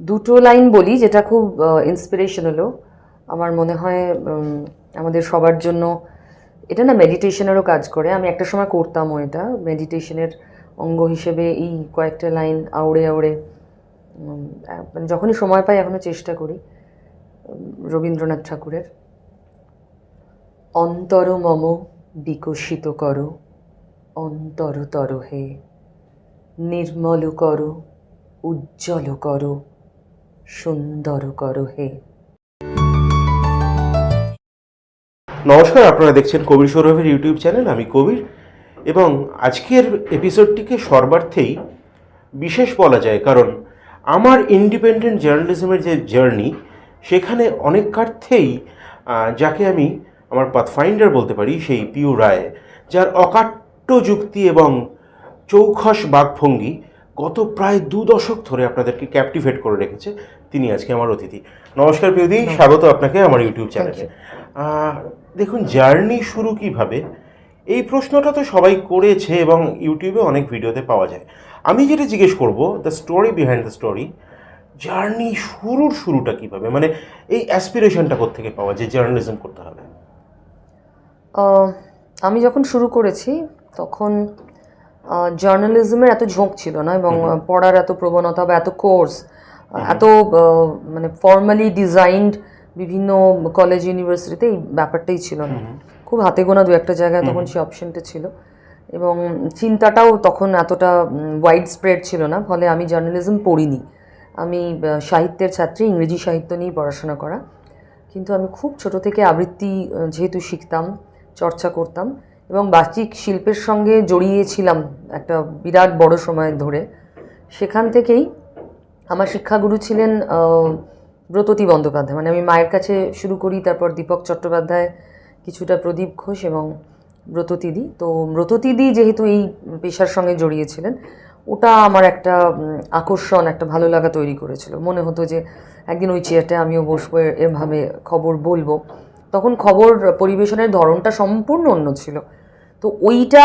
দুটো লাইন বলি যেটা খুব ইন্সপিরেশনালও আমার মনে হয় আমাদের সবার জন্য এটা না মেডিটেশনেরও কাজ করে। আমি একটা সময় করতামও এটা। মেডিটেশনের অঙ্গ হিসেবে এই কয়েকটা লাইন আউড়ে আউড়ে মানে যখনই সময় পাই এখনও চেষ্টা করি রবীন্দ্রনাথ ঠাকুরের। অন্তর মম বিকশিত করো অন্তরতর হে নির্মল করো, উজ্জ্বল করো। সুন্দর করো হে। নমস্কার, আপনারা দেখছেন কবির সৌরভের ইউটিউব চ্যানেল, আমি কবির। এবং আজকের এপিসোডটিকে সর্বার্থেই বিশেষ বলা যায়, কারণ আমার ইন্ডিপেন্ডেন্ট জার্নালিজমের যে জার্নি সেখানে অনেক কার্থেই যাকে আমি আমার পাথফাইন্ডার বলতে পারি, সেই পিউ রায়, যার অকাট্য যুক্তি এবং চৌখস বাঘভঙ্গি গত প্রায় দু দশক ধরে আপনাদেরকে ক্যাপটিভেট করে রেখেছে। তিনি আজকে আমার অতিথি। নমস্কার পিউদি স্বাগত আপনাকে আমার ইউটিউব চ্যানেলে দেখুন জার্নি শুরু কীভাবে? এই প্রশ্নটা তো সবাই করেছে এবং ইউটিউবে অনেক ভিডিওতে পাওয়া যায়। আমি যেটা জিজ্ঞেস করব the story behind the story journey শুরুর শুরুটা কীভাবে? মানে এই অ্যাসপিরেশনটা থেকে পাওয়া যে জার্নালিজম করতে হবে? আমি যখন শুরু করেছি তখন জার্নালিজমের এত ঝোঁক ছিল না এবং পড়ার এত প্রবণতা বা এত কোর্স এত মানে ফর্মালি ডিজাইনড বিভিন্ন কলেজ ইউনিভার্সিটিতে এই ব্যাপারটাই ছিল না। খুব হাতে গোনা দু একটা জায়গায় তখন সেই অপশনটা ছিল। এবং চিন্তাটাও তখন এতটা ওয়াইড স্প্রেড ছিল না ফলে আমি জার্নালিজম পড়িনি। আমি সাহিত্যের ছাত্রী ইংরেজি সাহিত্য নিয়েই পড়াশোনা করা। কিন্তু আমি খুব ছোট থেকে আবৃত্তি যেহেতু শিখতাম চর্চা করতাম এবং বাচিক শিল্পের সঙ্গে জড়িয়েছিলাম একটা বিরাট বড় সময় ধরে সেখান থেকেই আমার শিক্ষাগুরু ছিলেন ব্রততী বন্দ্যোপাধ্যায়। মানে আমি মায়ের কাছে শুরু করি, তারপর দীপক চট্টোপাধ্যায়, কিছুটা প্রদীপ ঘোষ এবং ব্রততিদি তো ব্রততিদি যেহেতু এই পেশার সঙ্গে জড়িয়েছিলেন, ওটা আমার একটা আকর্ষণ, একটা ভালো লাগা তৈরি করেছিল। মনে হতো যে একদিন ওই চেয়ারটা আমিও বসবো এভাবে খবর বলব। তখন খবর পরিবেশনের ধরনটা সম্পূর্ণ অন্য ছিল। তো ওইটা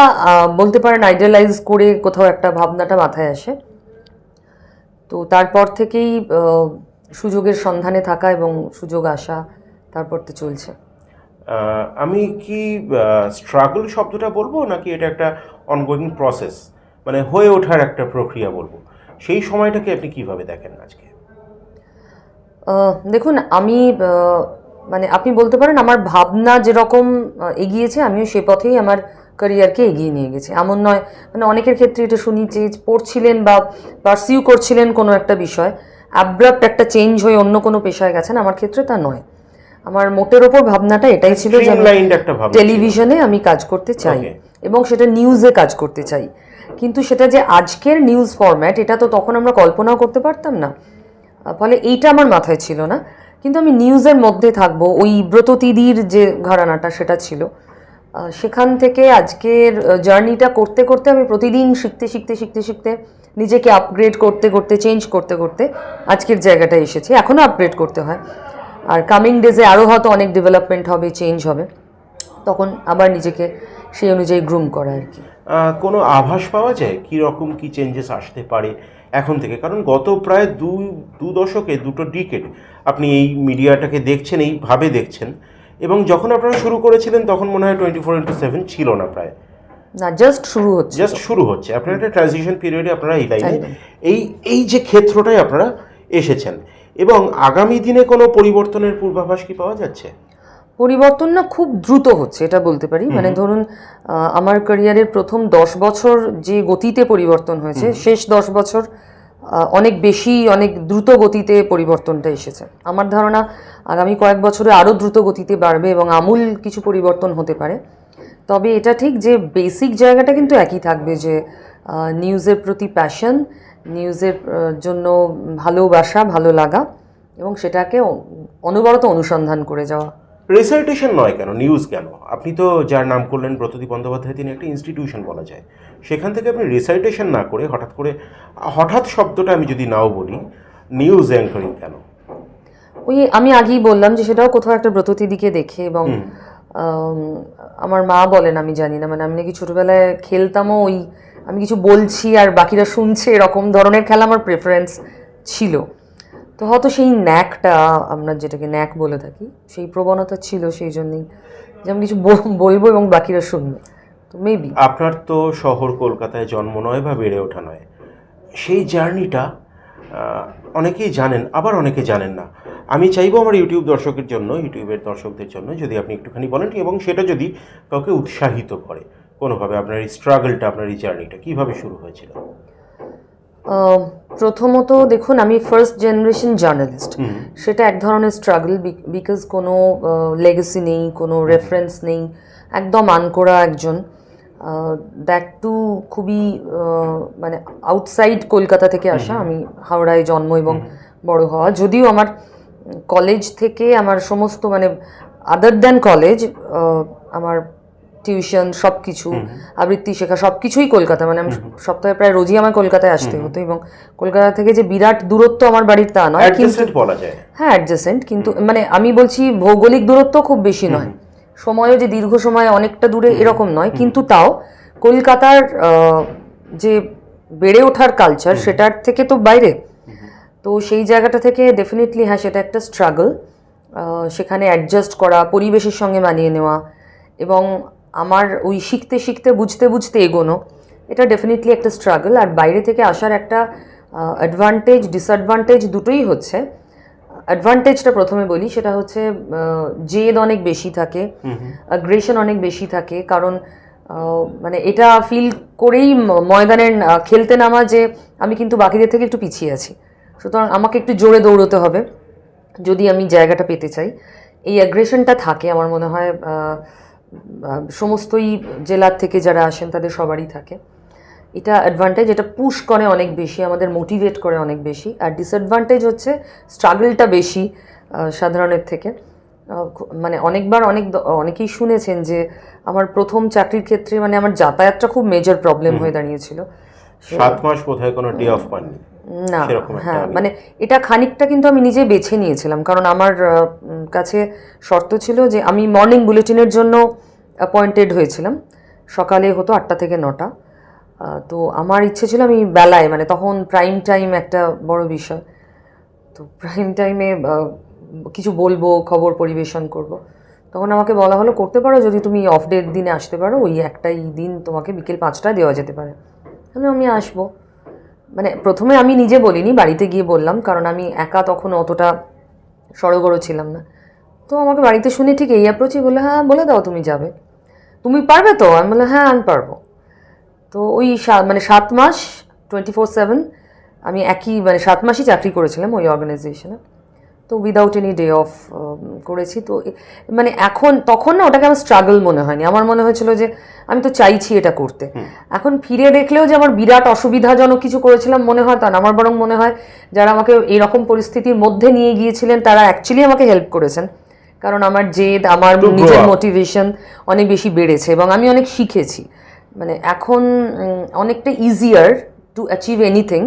বলতে পারেন আইডিয়ালাইজ করে কোথাও একটা ভাবনাটা মাথায় আসে। তো তারপর থেকেই সুযোগের সন্ধানে থাকা এবং সুযোগ আসা তারপর তো চলছে। আমি কি স্ট্রাগল শব্দটা বলব নাকি এটা একটা অনগোয়িং প্রসেস মানে হয়ে ওঠার একটা প্রক্রিয়া বলব। সেই সময়টাকে আপনি কীভাবে দেখেন আজকে? দেখুন আমি মানে আপনি বলতে পারেন আমার ভাবনা যেরকম এগিয়েছে আমিও সে পথেই আমার ক্যারিয়ারকে এগিয়ে নিয়ে গেছে। এমন নয় মানে অনেকের ক্ষেত্রে এটা শুনি যে পড়ছিলেন বা পারসিউ করছিলেন কোনো একটা বিষয় অ্যাব্রাপ্ট একটা চেঞ্জ হয়ে অন্য কোনো পেশায় গেছেন আমার ক্ষেত্রে তা নয়। আমার মোটের ওপর ভাবনাটা এটাই ছিল যে টেলিভিশনে আমি কাজ করতে চাই এবং সেটা নিউজে কাজ করতে চাই। কিন্তু সেটা যে আজকের নিউজ ফরম্যাট এটা তো তখন আমরা কল্পনাও করতে পারতাম না। ফলে এইটা আমার মাথায় ছিল না। কিন্তু আমি নিউজের মধ্যে থাকব ওই ব্রততিদির যে ঘরানাটা সেটা ছিল। সেখান থেকে আজকের জার্নিটা করতে করতে আমি প্রতিদিন শিখতে শিখতে শিখতে শিখতে নিজেকে আপগ্রেড করতে করতে চেঞ্জ করতে করতে আজকের জায়গাটায় এসেছি। এখনও আপগ্রেড করতে হয়। আর কামিং ডেজে আরও হয়তো অনেক ডেভেলপমেন্ট হবে চেঞ্জ হবে। তখন আবার নিজেকে সেই অনুযায়ী গ্রুম করা আর কি। কোনো আভাস পাওয়া যায়? কি রকম কি চেঞ্জেস আসতে পারে এখন থেকে? কারণ গত প্রায় দু দু দশকে, দুটো ডিকেট আপনি এই মিডিয়াটাকে দেখছেন, এইভাবে দেখছেন। এবং যখন আপনারা শুরু করেছিলেন তখন মনে হয় টোয়েন্টি ফোর ইন্টু সেভেন ছিল না প্রায়। না জাস্ট শুরু হচ্ছে। জাস্ট শুরু হচ্ছে। আপনার একটা ট্রানজিশন পিরিয়ডে আপনারা এই লাইনে এই এই যে ক্ষেত্রটাই আপনারা এসেছেন। এবং আগামী দিনে কোনো পরিবর্তনের পূর্বাভাস কি পাওয়া যাচ্ছে? পরিবর্তন না খুব দ্রুত হচ্ছে এটা বলতে পারি। মানে ধরুন আমার ক্যারিয়ারের প্রথম দশ বছর যে গতিতে পরিবর্তন হয়েছে শেষ দশ বছর অনেক বেশি, অনেক দ্রুত গতিতে পরিবর্তনটা এসেছে। আমার ধারণা আগামী কয়েক বছরে আরও দ্রুত গতিতে বাড়বে এবং আমূল কিছু পরিবর্তন হতে পারে। তবে এটা ঠিক যে বেসিক জায়গাটা কিন্তু একই থাকবে যে নিউজের প্রতি প্যাশন, নিউজের জন্য ভালোবাসা ভালো লাগা এবং সেটাকে অনবরত অনুসন্ধান করে যাওয়া। রিসাইটেশন নয় কেন? নিউজ কেন? আপনি তো যার নাম করলেন ব্রতদীপ বন্দ্যোপাধ্যায় তিনি একটা ইনস্টিটিউশন বলা যায়। সেখান থেকে আপনি রিসাইটেশন না করে হঠাৎ করে হঠাৎ শব্দটা আমি যদি নাও বলি নিউজ অ্যাঙ্করিং কেন? ওই আমি আগেই বললাম যে সেটাও কোথাও একটা ব্রততি দিকে দেখে এবং আমার মা বলেন আমি জানি না মানে আমি নাকি ছোটোবেলায় খেলতামও ওই আমি কিছু বলছি আর বাকিরা শুনছে এরকম ধরনের খেলা আমার প্রেফারেন্স ছিল। তো হয়তো সেই ন্যাকটা আমরা যেটাকে ন্যাক বলে থাকি, সেই প্রবণতা ছিল সেই জন্যই যে আমি কিছু বল- বলব এবং বাকিরা শুনবে। তো মেবি আপনার তো শহর কলকাতায় জন্ম নয় বা বেড়ে ওঠা নয়, সেই জার্নিটা অনেকেই জানেন, আবার অনেকে জানেন না। আমি চাইব আমার ইউটিউব দর্শকের জন্য, ইউটিউবের দর্শকদের জন্য, যদি আপনি একটুখানি বলেন এবং সেটা যদি কাউকে উৎসাহিত করে, কোনোভাবে আপনার এই স্ট্রাগলটা আপনার এই জার্নিটা, কীভাবে শুরু হয়েছিল? প্রথমত দেখুন আমি ফার্স্ট জেনারেশন জার্নালিস্ট সেটা এক ধরনের স্ট্রাগল বিকজ কোনো লেগেসি নেই কোনো রেফারেন্স নেই একদম আনকোরা একজন। দ্যাট টু খুবই মানে আউটসাইড কলকাতা থেকে আসা আমি হাওড়ায় জন্ম এবং বড় হওয়া। যদিও আমার কলেজ থেকে আমার সমস্ত মানে আদার দ্যান কলেজ আমার টিউশন সব কিছু আবৃত্তি শেখা সব কিছুই কলকাতা। মানে আমি সপ্তাহে প্রায় রোজই আমার কলকাতায় আসতে হতো এবং কলকাতা থেকে যে বিরাট দূরত্ব আমার বাড়ির তা নয় কিন্তু বলা যায়। হ্যাঁ অ্যাডজাসেন্ট কিন্তু মানে আমি বলছি ভৌগোলিক দূরত্ব খুব বেশি নয়। সময়ও যে দীর্ঘ সময় অনেকটা দূরে এরকম নয় কিন্তু তাও কলকাতার যে বেড়ে ওঠার কালচার সেটার থেকে তো বাইরে। তো সেই জায়গাটা থেকে ডেফিনেটলি হ্যাঁ সেটা একটা স্ট্রাগল সেখানে অ্যাডজাস্ট করা পরিবেশের সঙ্গে মানিয়ে নেওয়া এবং আমার ওই শিখতে শিখতে বুঝতে বুঝতে এগোনো এটা ডেফিনেটলি একটা স্ট্রাগল আর বাইরে থেকে আসার একটা অ্যাডভান্টেজ ডিসঅ্যাডভান্টেজ দুটোই হচ্ছে। অ্যাডভান্টেজটা প্রথমে বলি সেটা হচ্ছে জেদ অনেক বেশি থাকে অ্যাগ্রেশন অনেক বেশি থাকে কারণ মানে এটা ফিল করেই ময়দানে খেলতে নামা যে আমি কিন্তু বাকিদের থেকে একটু পিছিয়ে আছি। সুতরাং আমাকে একটু জোরে দৌড়তে হবে যদি আমি জায়গাটা পেতে চাই। এই অ্যাগ্রেশনটা থাকে আমার মনে হয় সমস্তই জেলার থেকে যারা আসেন তাদের সবারই থাকে। এটা অ্যাডভান্টেজ এটা পুশ করে অনেক বেশি আমাদের মোটিভেট করে অনেক বেশি। আর ডিসঅ্যাডভান্টেজ হচ্ছে স্ট্রাগলটা বেশি সাধারণের থেকে। মানে অনেকবার অনেক অনেকেই শুনেছেন যে আমার প্রথম চাকরির ক্ষেত্রে মানে আমার যাতায়াতটা খুব মেজর প্রবলেম হয়ে দাঁড়িয়েছিল। সাত মাস বোধহয় কোনো ডে অফ পাননি। না হ্যাঁ মানে এটা খানিকটা কিন্তু আমি নিজে বেছে নিয়েছিলাম। কারণ আমার কাছে শর্ত ছিল যে আমি মর্নিং বুলেটিনের জন্য অ্যাপয়েন্টেড হয়েছিলাম। সকালে হতো আটটা থেকে নটা। তো আমার ইচ্ছে ছিল আমি বেলায় মানে তখন প্রাইম টাইম একটা বড় বিষয়। তো প্রাইম টাইমে কিছু বলব খবর পরিবেশন করব। তখন আমাকে বলা হলো করতে পারো যদি তুমি অফ ডের দিনে আসতে পারো ওই একটাই দিন তোমাকে বিকেল পাঁচটায় দেওয়া যেতে পারে। তাহলে আমি আসব। মানে প্রথমে আমি নিজে বলিনি, বাড়িতে গিয়ে বললাম, কারণ আমি একা তখন অতটা সড়গড় ছিলাম না। তো আমাকে বাড়িতে শুনে ঠিক এই অ্যাপ্রোচই বলে হ্যাঁ বলে দাও, তুমি যাবে। তুমি পারবে তো? আমি বললাম হ্যাঁ আমি পারব। তো ওই মানে সাত মাস টোয়েন্টি ফোর সেভেন আমি একই মানে সাত মাসই চাকরি করেছিলাম ওই অর্গানাইজেশনে তো উইদাউট এনি ডে অফ করেছি। তো মানে এখন তখন না ওটাকে আমার স্ট্রাগল মনে হয়নি। আমার মনে হয়েছিল যে আমি তো চাইছি এটা করতে। এখন ফিরে দেখলেও যে আমার বিরাট অসুবিধাজনক কিছু করেছিলাম মনে হয় তা না। আমার বরং মনে হয় যারা আমাকে এইরকম পরিস্থিতির মধ্যে নিয়ে গিয়েছিলেন তারা অ্যাকচুয়ালি আমাকে হেল্প করেছেন। কারণ আমার জেদ আমার নিজের মোটিভেশন অনেক বেশি বেড়েছে এবং আমি অনেক শিখেছি। মানে এখন অনেকটা ইজিয়ার টু অ্যাচিভ এনিথিং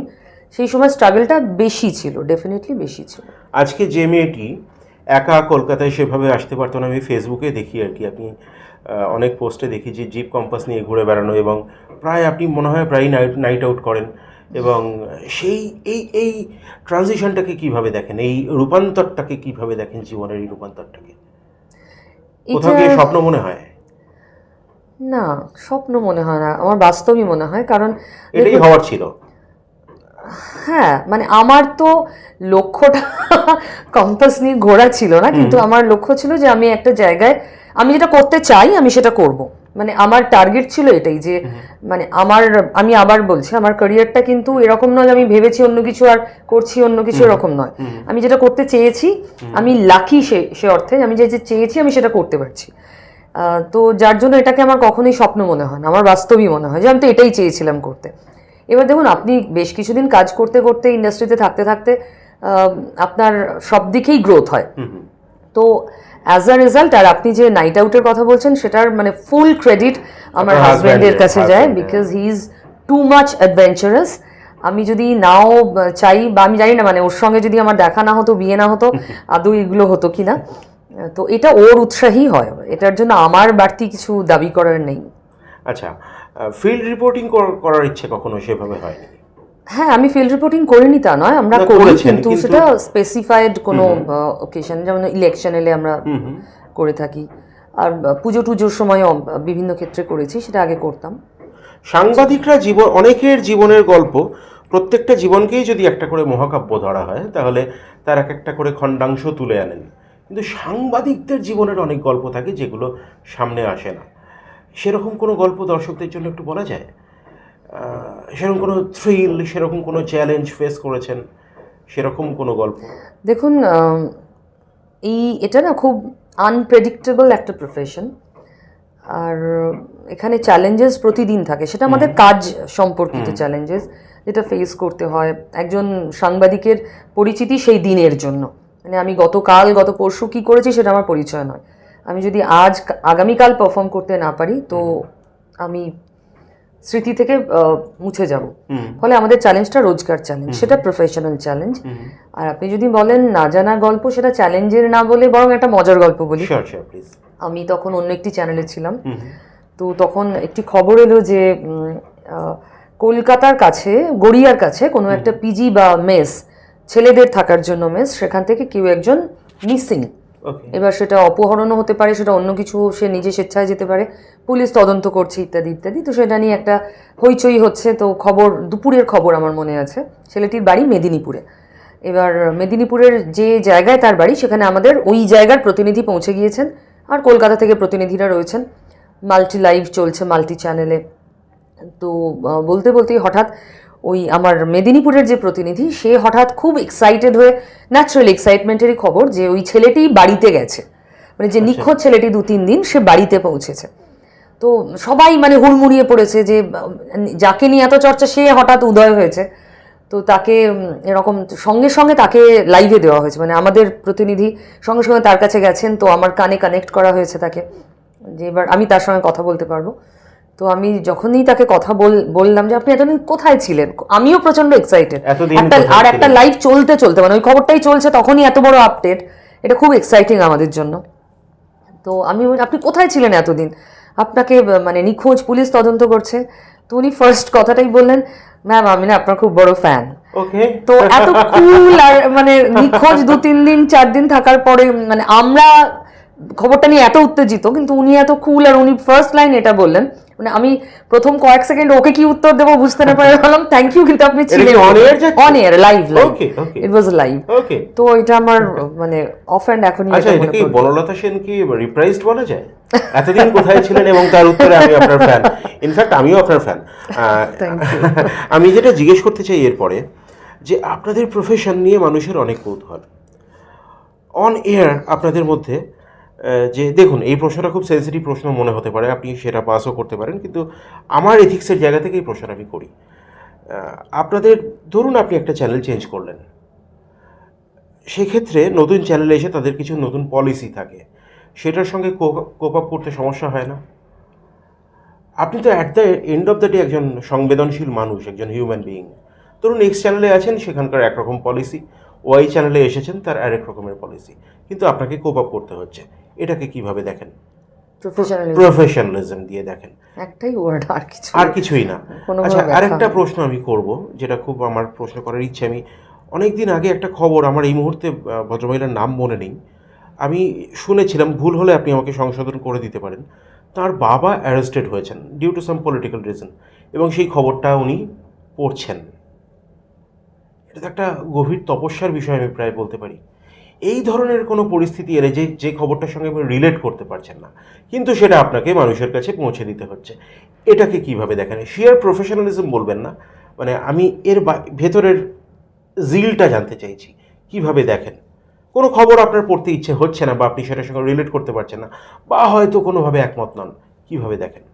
সেই সময় স্ট্রাগলটা বেশি ছিল ডেফিনেটলি বেশি ছিল। আজকে যে মেয়েটি একা কলকাতায় সেভাবে আসতে পারতো না আমি ফেসবুকে দেখি আর কি। আপনি অনেক পোস্টে দেখি যে জিপ কম্পাস নিয়ে ঘুরে বেড়ানো এবং প্রায় আপনি মনে হয় প্রায় নাইট নাইট আউট করেন এবং সেই এই এই ট্রানজিশনটাকে কীভাবে দেখেন? এই রূপান্তরটাকে কীভাবে দেখেন জীবনের এই রূপান্তরটাকে? কোথাও গিয়ে স্বপ্ন মনে হয়? না স্বপ্ন মনে হয় না। আমার বাস্তবই মনে হয় কারণ এটাই হওয়ার ছিল। হ্যাঁ মানে আমার তো লক্ষ্যটা কম্পাস নিয়ে ঘোরা ছিল না কিন্তু আমার লক্ষ্য ছিল যে আমি একটা জায়গায় আমি যেটা করতে চাই আমি সেটা করব। মানে আমার টার্গেট ছিল এটাই যে মানে আমার আমি আবার বলছি আমার ক্যারিয়ারটা কিন্তু এরকম নয় যে আমি ভেবেছি অন্য কিছু আর করছি অন্য কিছু এরকম নয়। আমি যেটা করতে চেয়েছি আমি লাকি সে সে অর্থে আমি যে যে চেয়েছি আমি সেটা করতে পারছি। আহ, তো যার জন্য এটাকে আমার কখনোই স্বপ্ন মনে হয় না আমার বাস্তবই মনে হয় যে আমি তো এটাই চেয়েছিলাম করতে। এবার দেখুন আপনি বেশ কিছুদিন কাজ করতে করতে ইন্ডাস্ট্রিতে থাকতে থাকতে আপনার সব দিকেই গ্রোথ হয়। তো অ্যাজ আ রেজাল্ট আর আপনি যে নাইট আউটের কথা বলছেন সেটার মানে ফুল ক্রেডিট আমার হাজব্যান্ডের কাছে যায়। Because he is too much adventurous আমি যদি নাও চাই বা আমি জানি না মানে ওর সঙ্গে যদি আমার দেখা না হতো বিয়ে না হতো আদৌ এগুলো হতো কি না? তো এটা ওর উৎসাহী হয়। এটার জন্য আমার বাড়তি কিছু দাবি করার নেই। আচ্ছা ফিল্ড রিপোর্টিং করার ইচ্ছে কখনো সেভাবে হয়নি? হ্যাঁ আমি ফিল্ড রিপোর্টিং করিনি তা নয় আমরা না, করি কিন্তু সেটা স্পেসিফাইড কোনো ওকেশন যেমন ইলেকশন এলে আমরা করে থাকি। আর পুজো টুজোর সময়ও বিভিন্ন ক্ষেত্রে করেছি সেটা আগে করতাম। সাংবাদিকরা জীবন অনেকের জীবনের গল্প প্রত্যেকটা জীবনকেই যদি একটা করে মহাকাব্য ধরা হয় তাহলে তার এক একটা করে খণ্ডাংশ তুলে আনেন। কিন্তু সাংবাদিকদের জীবনের অনেক গল্প থাকে যেগুলো সামনে আসে না। সেরকম কোনো গল্প দর্শকদের জন্য একটু বলা যায়? সেরকম কোনো থ্রিল সেরকম কোনো চ্যালেঞ্জ ফেস করেছেন? সেরকম কোনো গল্প? দেখুন এই এটা না খুব আনপ্রেডিক্টেবল একটা প্রফেশন আর এখানে চ্যালেঞ্জেস প্রতিদিন থাকে। সেটা আমাদের কাজ সম্পর্কিত চ্যালেঞ্জেস যেটা ফেস করতে হয়। একজন সাংবাদিকের পরিচিতি সেই দিনের জন্য। মানে আমি গতকাল গত পরশু কী করেছি সেটা আমার পরিচয় নয়। আমি যদি আজ আগামীকাল পারফর্ম করতে না পারি তো আমি স্মৃতি থেকে মুছে যাব। ফলে আমাদের চ্যালেঞ্জটা রোজকার চ্যালেঞ্জ সেটা প্রফেশনাল চ্যালেঞ্জ আর আপনি যদি বলেন না জানা গল্প সেটা চ্যালেঞ্জের না বলে বরং একটা মজার গল্প বলি। আমি তখন অন্য একটি চ্যানেলে ছিলাম। তো তখন একটি খবর এলো যে কলকাতার কাছে গড়িয়ার কাছে কোনো একটা পিজি বা মেস ছেলেদের থাকার জন্য মেস সেখান থেকে কেউ একজন মিসিং এবার সেটা অপহরণও হতে পারে, সেটা অন্য কিছু সে নিজে স্বেচ্ছায় যেতে পারে, পুলিশ তদন্ত করছে ইত্যাদি ইত্যাদি। তো সেটা নিয়ে একটা হইচই হচ্ছে। তো খবর, দুপুরের খবর আমার মনে আছে। ছেলেটির বাড়ি মেদিনীপুরে। এবার মেদিনীপুরের যে জায়গায় তার বাড়ি, সেখানে আমাদের ওই জায়গার প্রতিনিধি পৌঁছে গিয়েছেন। আর কলকাতা থেকে প্রতিনিধিরা রয়েছেন। মাল্টি লাইভ চলছে মাল্টি চ্যানেলে। তো বলতে বলতেই হঠাৎ ওই আমার মেদিনীপুরের যে প্রতিনিধি সে হঠাৎ খুব এক্সাইটেড হয়ে ন্যাচারাল এক্সাইটমেন্টেরই খবর যে ওই ছেলেটি বাড়িতে গেছে। মানে যে নিখোঁজ ছেলেটি দু তিন দিন সে বাড়িতে পৌঁছেছে। তো সবাই মানে হুড়মুড়িয়ে পড়েছে যে যাকে নিয়ে এত চর্চা সে হঠাৎ উদয় হয়েছে। তো তাকে এরকম সঙ্গে সঙ্গে তাকে লাইভে দেওয়া হয়েছে। মানে আমাদের প্রতিনিধি সঙ্গে সঙ্গে তার কাছে গেছেন তো আমার কানে কানেক্ট করা হয়েছে তাকে। যে এবার আমি তার সঙ্গে কথা বলতে পারব। তো আমি যখনই তাকে কথা বল বললাম যে আপনি এতদিন কোথায় ছিলেন? আমিও প্রচণ্ড এক্সাইটেড আর একটা? লাইভ চলতে চলতে মানে ওই খবরটাই চলছে তখনই এত বড় আপডেট এটা খুব এক্সাইটিং আমাদের জন্য। তো আমি আপনি কোথায় ছিলেন এতদিন? আপনাকে মানে নিখোঁজ পুলিশ তদন্ত করছে। তো উনি ফার্স্ট কথাটাই বললেন ম্যাম আমি না আপনার খুব বড় ফ্যান ওকে তো এত কুল আর মানে নিখোঁজ দু তিন দিন চার দিন থাকার পরে মানে আমরা খবরটা নিয়ে এত উত্তেজিত কিন্তু উনি এত কুল আর উনি ফার্স্ট লাইন এটা বললেন মানে আমি প্রথম কয়েক সেকেন্ড ওকে কি উত্তর দেবো বুঝতে না পারে বললাম থ্যাংক ইউ কিন্তু আপনি ছিলেন on air live live okay okay it was live okay তো এটা আমার মানে অফ অ্যান্ড এখনই আচ্ছা এটা কি বনলতা সেন কি রিপ্রাইজড বলা যায়? এতদিন কোথায় ছিলেন এবং তার উত্তরে আমি আপনার ফ্যান ইনফ্যাক্ট আমিও আপনার ফ্যান আমি যেটা জিজ্ঞেস করতে চাই এরপরে যে আপনাদের প্রফেশন নিয়ে মানুষের অনেক কৌতূহল। অন এয়ার আপনাদের মধ্যে যে দেখুন, এই প্রশ্নটা খুব সেন্সিটিভ প্রশ্ন মনে হতে পারে, আপনি সেটা পাসও করতে পারেন, কিন্তু আমার এথিক্সের জায়গা থেকে এই প্রশ্নটা আমি করি। আপনাদের, ধরুন আপনি একটা চ্যানেল চেঞ্জ করলেন। সেক্ষেত্রে নতুন চ্যানেলে এসে তাদের কিছু নতুন পলিসি থাকে। সেটার সঙ্গে কোপ আপ করতে সমস্যা হয় না। আপনি তো at the end of the day একজন সংবেদনশীল মানুষ, একজন হিউম্যান বিইং ধরুন এক্স চ্যানেলে আছেন, সেখানকার একরকম পলিসি ওয়াই চ্যানেলে এসেছেন, তার আরেক রকমের পলিসি কিন্তু আপনাকে কোপ আপ করতে হচ্ছে। এটাকে কীভাবে দেখেন? প্রফেশনালিজম দিয়ে দেখেন। একটাই ওয়ার্ড আর কিছু আর কিছুই না। আচ্ছা আরেকটা প্রশ্ন আমি করব যেটা খুব আমার প্রশ্ন করার ইচ্ছে। আমি অনেক দিন আগে একটা খবর আমার এই মুহূর্তে ভদ্রমহিলার নাম মনে নেই। আমি শুনেছিলাম ভুল হলে আপনি আমাকে সংশোধন করে দিতে পারেন। তার বাবা অ্যারেস্টেড হয়েছেন due to some political reason এবং সেই খবরটা উনি পড়ছেন। এটা তো একটা গভীর তপস্যার বিষয় আমি প্রায় বলতে পারি। এই ধরনের কোনো পরিস্থিতি এলে যে যে খবরটার সঙ্গে আপনি রিলেট করতে পারছেন না। কিন্তু সেটা আপনাকে মানুষের কাছে পৌঁছে দিতে হচ্ছে। এটাকে কীভাবে দেখেন? শিয়ার প্রফেশনালিজম বলবেন না? মানে আমি এর ভেতরের জিলটা জানতে চাইছি। কীভাবে দেখেন? কোনো খবর আপনার পড়তে ইচ্ছে হচ্ছে না বা আপনি সেটার সঙ্গে রিলেট করতে পারছেন না বা হয়তো কোনোভাবে একমত নন। কীভাবে দেখেন?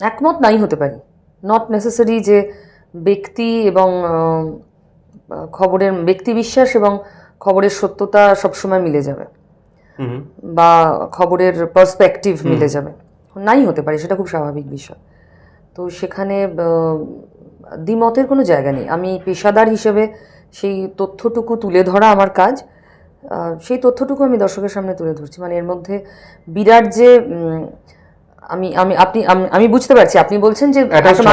একমত নাই হতে পারি। নট নেসেসারি যে ব্যক্তি এবং খবরের ব্যক্তি বিশ্বাস এবং খবরের সত্যতা সবসময় মিলে যাবে। বা খবরের পার্সপেক্টিভ মিলে যাবে। নাই হতে পারে সেটা খুব স্বাভাবিক বিষয়। তো সেখানে দ্বিমতের কোনো জায়গা নেই। আমি পেশাদার হিসেবে সেই তথ্যটুকু তুলে ধরা আমার কাজ। সেই তথ্যটুকু আমি দর্শকের সামনে তুলে ধরছি। মানে এর মধ্যে বিরাট যে আমি আমি আপনি আমি- বুঝতে পারছি। আপনি বলছেন যে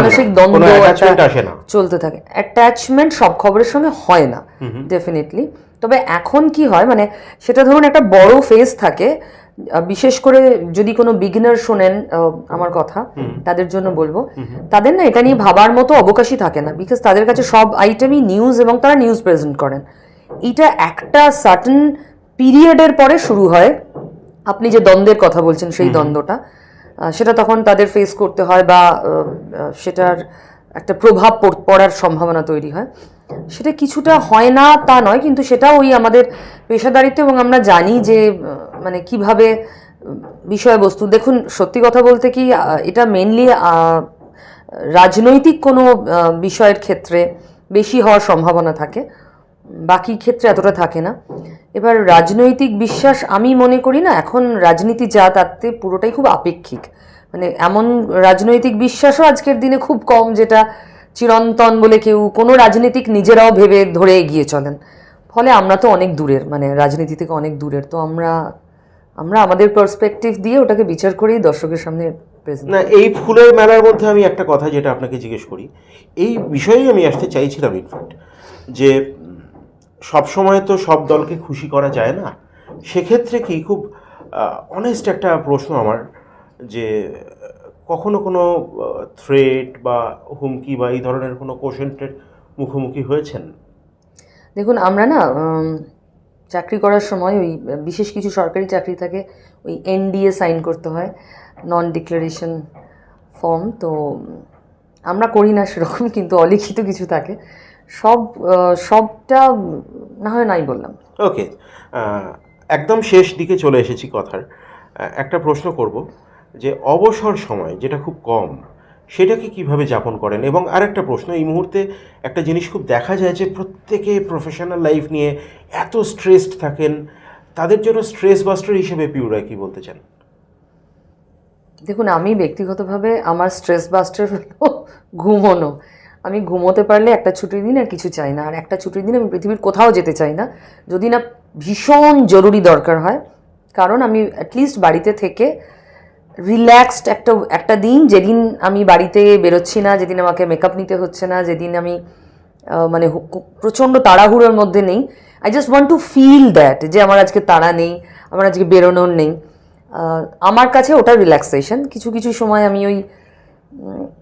মানসিক দ্বন্দ্ব। চলতে থাকে। অ্যাটাচমেন্ট সব খবরের সঙ্গে হয় না ডেফিনেটলি তবে এখন কি হয় মানে সেটা ধরুন একটা বড় ফেজ থাকে। বিশেষ করে যদি কোনো বিগিনার শোনেন আমার কথা তাদের জন্য বলব। তাদের না এটা নিয়ে ভাবার মতো অবকাশই থাকে না বিকজ তাদের কাছে সব আইটেমই নিউজ এবং তারা নিউজ প্রেজেন্ট করেন। এটা একটা সার্টেন পিরিয়ডের পরে শুরু হয়। আপনি যে দ্বন্দ্বের কথা বলছেন সেই দ্বন্দ্বটা। সেটা তখন তাদের ফেস করতে হয় বা সেটার একটা প্রভাব পড়ার সম্ভাবনা তৈরি হয়। সেটা কিছুটা হয় না তা নয়, কিন্তু সেটা ওই আমাদের পেশাদারিত্ব এবং আমরা জানি যে মানে কীভাবে বিষয়বস্তু। দেখুন, সত্যি কথা বলতে কি এটা মেনলি রাজনৈতিক কোনো বিষয়ের ক্ষেত্রে বেশি হওয়ার সম্ভাবনা থাকে। বাকি ক্ষেত্রে এতটা থাকে না। এবার রাজনৈতিক বিশ্বাস আমি মনে করি না, এখন রাজনীতি যা তাতে পুরোটাই খুব আপেক্ষিক। মানে এমন রাজনৈতিক বিশ্বাসও আজকের দিনে খুব কম যেটা চিরন্তন বলে কেউ কোনো রাজনীতিক নিজেরাও ভেবে ধরে এগিয়ে চলেন। ফলে আমরা তো অনেক দূরের মানে রাজনীতি থেকে অনেক দূরের। তো আমরা আমরা আমাদের পার্সপেক্টিভ দিয়ে ওটাকে বিচার করেই দর্শকের সামনে না, এই ফুলের মেলার মধ্যে আমি একটা কথা যেটা আপনাকে জিজ্ঞেস করি। এই বিষয়েই আমি আসতে চাইছিলাম ইনফ্যাক্ট যে সব সময় তো সব দলকে খুশি করা যায় না। সেক্ষেত্রে কি খুব অনেস্ট একটা প্রশ্ন আমার যে, কখনো কোনো থ্রেট বা হুমকি বা এই ধরনের কোনো কোশেন্টের মুখোমুখি হয়েছেন? দেখুন, আমরা না চাকরি করার সময় ওই বিশেষ কিছু সরকারি চাকরি থাকে, ওই এনডিএ সাইন করতে হয় নন ডিক্লারেশন ফর্ম তো আমরা করি না সেরকম কিন্তু অলিখিত কিছু থাকে। সব সবটা না হয় নাই বললাম। ওকে একদম শেষ দিকে চলে এসেছি কথার। একটা প্রশ্ন করব যে অবসর সময় যেটা খুব কম সেটাকে কীভাবে যাপন করেন? এবং আরেকটা প্রশ্ন এই মুহূর্তে একটা জিনিস খুব দেখা যায় যে প্রত্যেকে প্রফেশনাল লাইফ নিয়ে এত স্ট্রেসড থাকেন তাদের জন্য স্ট্রেস বাস্টার হিসেবে পিউরা কি বলতে চান? দেখুন আমি ব্যক্তিগতভাবে আমার স্ট্রেস বাস্টার হলো ঘুমোনো। আমি ঘুমোতে পারলে একটা ছুটির দিন আর কিছু চাই না। আর একটা ছুটির দিন আমি পৃথিবীর কোথাও যেতে চাই না। যদি না ভীষণ জরুরি দরকার হয়, কারণ আমি অ্যাটলিস্ট বাড়িতে থেকে রিল্যাক্সড একটা একটা দিন, যেদিন আমি বাড়িতে বেরোচ্ছি না, যেদিন আমাকে মেকআপ নিতে হচ্ছে না, যেদিন আমি মানে প্রচণ্ড তাড়াহুড়োর মধ্যে নেই। I just want to feel that যে আমার আজকে তাড়া নেই, আমার আজকে বেরোনোর নেই। আমার কাছে ওটা রিল্যাক্সেশন কিছু কিছু সময় আমি ওই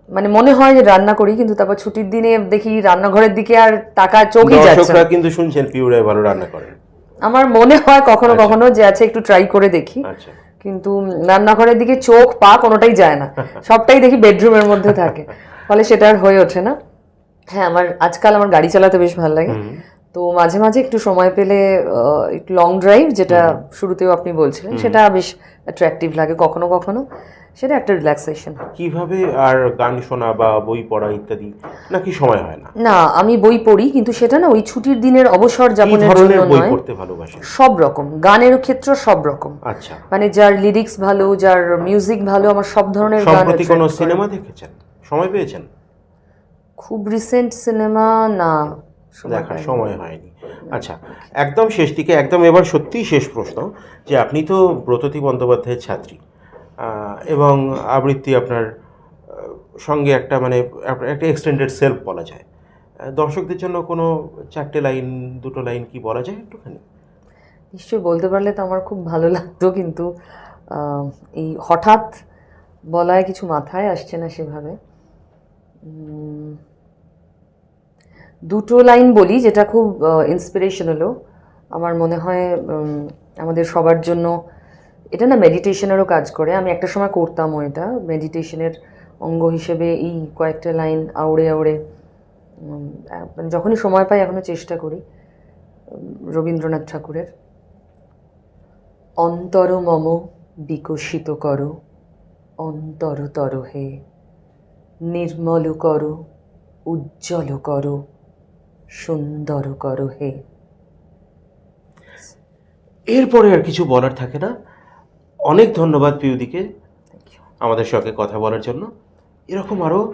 মানে মনে হয় যে রান্না করি কিন্তু তারপর ছুটির দিনে দেখি রান্নাঘরের দিকে আর টাকা চোখই যাচ্ছে না। কিন্তু শুনছেন পিউরায় ভালো রান্না করেন। আমার মনে হয় কখনো কখনো যে আছে একটু ট্রাই করে দেখি। আচ্ছা। কিন্তু রান্নাঘরের দিকে চোখ পা কোনোটাই যায় না। সবটাই দেখি বেডরুমের মধ্যে থাকে। ফলে সেটা আর হয়ে ওঠে না। হ্যাঁ আমার আজকাল আমার গাড়ি চালাতে বেশ ভালো লাগে। তো মাঝে মাঝে একটু সময় পেলে একটু লং ড্রাইভ যেটা শুরুতেও আপনি বলছিলেন সেটা বেশ অ্যাট্রাকটিভ লাগে কখনো কখনো। সেটা একটা রিল্যাক্সেশন কীভাবে আর গান শোনা বা বই পড়া ইত্যাদি নাকি সময় হয় না? না আমি বই পড়ি কিন্তু সেটা না ওই ছুটির দিনের অবসর যাপনের জন্য বই নয়। সব রকম গানের ক্ষেত্র সব রকম। আচ্ছা। মানে যার লিরিক্স ভালো যার মিউজিক ভালো আমার সব ধরনের গান সম্প্রতি কোনো সিনেমা দেখেছেন? সময় পেয়েছেন? খুব রিসেন্ট সিনেমা না দেখার সময় হয়নি। আচ্ছা একদম শেষ দিকে একদম এবার সত্যিই শেষ প্রশ্ন যে আপনি তো ব্রততী বন্দ্যোপাধ্যায়ের ছাত্রী। এবং আবৃত্তি আপনার সঙ্গে একটা মানে একটা এক্সটেন্ডেড সেলফ বলা যায়। দর্শকদের জন্য কোনো চারটে লাইন, দুটো লাইন কি বলা যায় একটুখানি? নিশ্চয়ই বলতে পারলে তো আমার খুব ভালো লাগতো, কিন্তু এই হঠাৎ বলায় কিছু মাথায় আসছে না সেভাবে। দুটো লাইন বলি যেটা খুব ইন্সপিরেশনালও আমার মনে হয় আমাদের সবার জন্য এটা না মেডিটেশনেরও কাজ করে। আমি একটা সময় করতামও এটা। মেডিটেশনের অঙ্গ হিসেবে এই কয়েকটা লাইন আউড়ে আউড়ে মানে যখনই সময় পাই এখনও চেষ্টা করি রবীন্দ্রনাথ ঠাকুরের। অন্তর মম বিকশিত করো অন্তরতর হে, নির্মল করো, উজ্জ্বল করো, সুন্দর করো হে। এরপরে আর কিছু বলার থাকে না। অনেক ধন্যবাদ পিউদিকে আমাদের সঙ্গে কথা বলার জন্য। এরকম আরও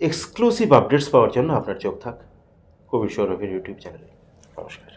এক্সক্লুসিভ আপডেটস পাওয়ার জন্য আপনার চোখ থাক। কবির সৌরভের ইউটিউব চ্যানেলে নমস্কার।